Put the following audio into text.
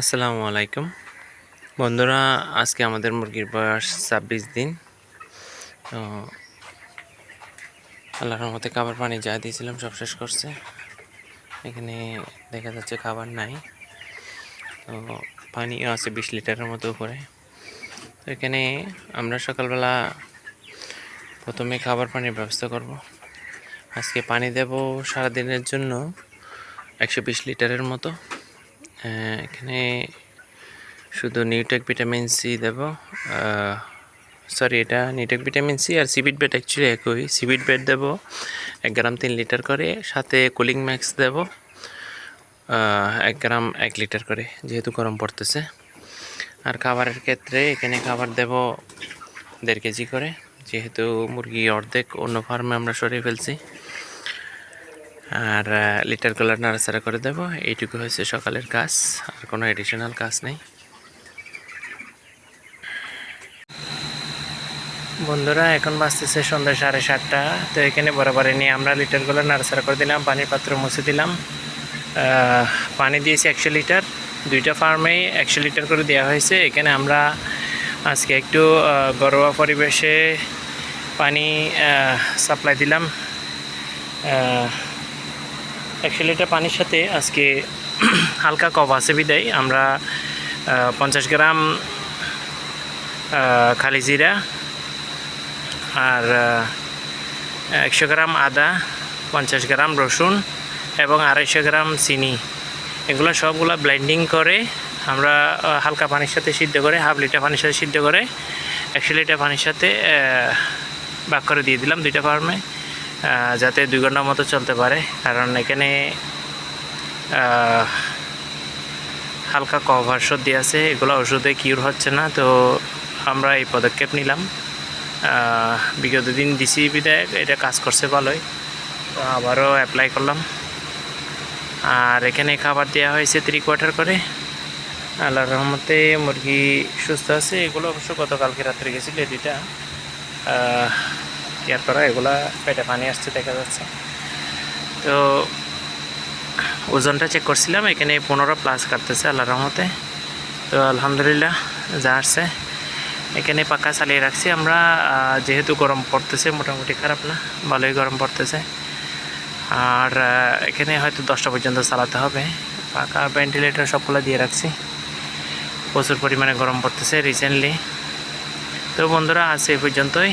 আসসালামু আলাইকুম। বন্ধুরা, আজকে আমাদের মুরগির বয়স ছাব্বিশ দিন। তো আল্লাহর মতে খাবার পানি যা দিয়েছিলাম সব শেষ করছে। এখানে দেখা যাচ্ছে খাবার নাই। তো পানিও আছে বিশ লিটারের মতো উপরে। তো এখানে আমরা সকালবেলা প্রথমে খাবার পানির ব্যবস্থা করব। আজকে পানি দেব সারাদিনের জন্য একশো বিশ লিটারের মতো। এখানে শুধু নিউটেক ভিটামিন সি দেব সরি এটা নিউটেক ভিটামিন সি আর সিবিট বেড অ্যাকচুয়ালি একই। সিবিট বেড দেব, এক গ্রাম তিন লিটার করে, সাথে কুলিং ম্যাক্স দেব এক গ্রাম এক লিটার করে, যেহেতু গরম পড়তেছে। আর খাবারের ক্ষেত্রে এখানে খাবার দেব দেড় কেজি করে, যেহেতু মুরগি অর্ধেক, অন্য ফার্মে আমরা সরিয়ে ফেলছি। আর লিটার কলার নাড়াচাড়া করে দেবো। এইটুকু হয়েছে সকালের কাজ, আর কোনো এডিশনাল কাজ নেই। বন্ধুরা, এখন বাঁচতেছে সন্ধ্যা সাড়ে সাতটা। তো এখানে বরাবরে নিয়ে আমরা লিটার লিটারগুলো নাড়াচাড়া করে দিলাম, পানির পাত্র মুছে দিলাম। পানি দিয়েছি একশো লিটার দুইটা ফার্মেই একশো লিটার করে দেওয়া হয়েছে। এখানে আমরা আজকে একটু ঘরোয়া পরিবেশে পানি সাপ্লাই দিলাম। একশো লিটার পানির সাথে আজকে হালকা কপ আছে বিদায়। আমরা পঞ্চাশ গ্রাম খালি জিরা আর একশো গ্রাম আদা, পঞ্চাশ গ্রাম রসুন এবং আড়াইশো গ্রাম চিনি। এগুলো সবগুলো ব্লেন্ডিং করে আমরা হালকা পানির সাথে সিদ্ধ করে, হাফ লিটার পানির সাথে সিদ্ধ করে, একশো লিটার পানির সাথে ভাগ করে দিয়ে দিলাম দুইটা ফার্মে। যাতে দুই ঘণ্টার মতো চলতে পারে। কারণ এখানে হালকা কভার সর্দি আছে। এগুলো ওষুধে কিউর হচ্ছে না। তো আমরা এই পদক্ষেপ নিলাম। বিগত দিন বিদায় এটা কাজ করছে ভালোই। তো আবারও অ্যাপ্লাই করলাম। আর এখানে খাবার দেওয়া হয়েছে থ্রি কোয়ার্টার করে। আল্লাহর রহমতে মুরগি সুস্থ আছে। এগুলো অবশ্য গতকালকে রাত্রে গেছিল দুইটা। কেয়ার করা এগুলা পেটে পানি আসছে, দেখা যাচ্ছে। তো ওজনটা চেক করছিলাম, এখানে পনেরো প্লাস কাটতেছে আল্লাহর রহমতে। তো আলহামদুলিল্লাহ যা আসছে। এখানে পাকা চালিয়ে রাখছি আমরা যেহেতু গরম পড়তেছে, মোটামুটি খারাপ না, ভালোই গরম পড়তেছে। আর এখানে হয়তো দশটা পর্যন্ত চালাতে হবে। পাকা ভেন্টিলেটর সবগুলো দিয়ে রাখছি। প্রচুর পরিমাণে গরম পড়তেছে রিসেন্টলি তো বন্ধুরা, আজ এই পর্যন্তই।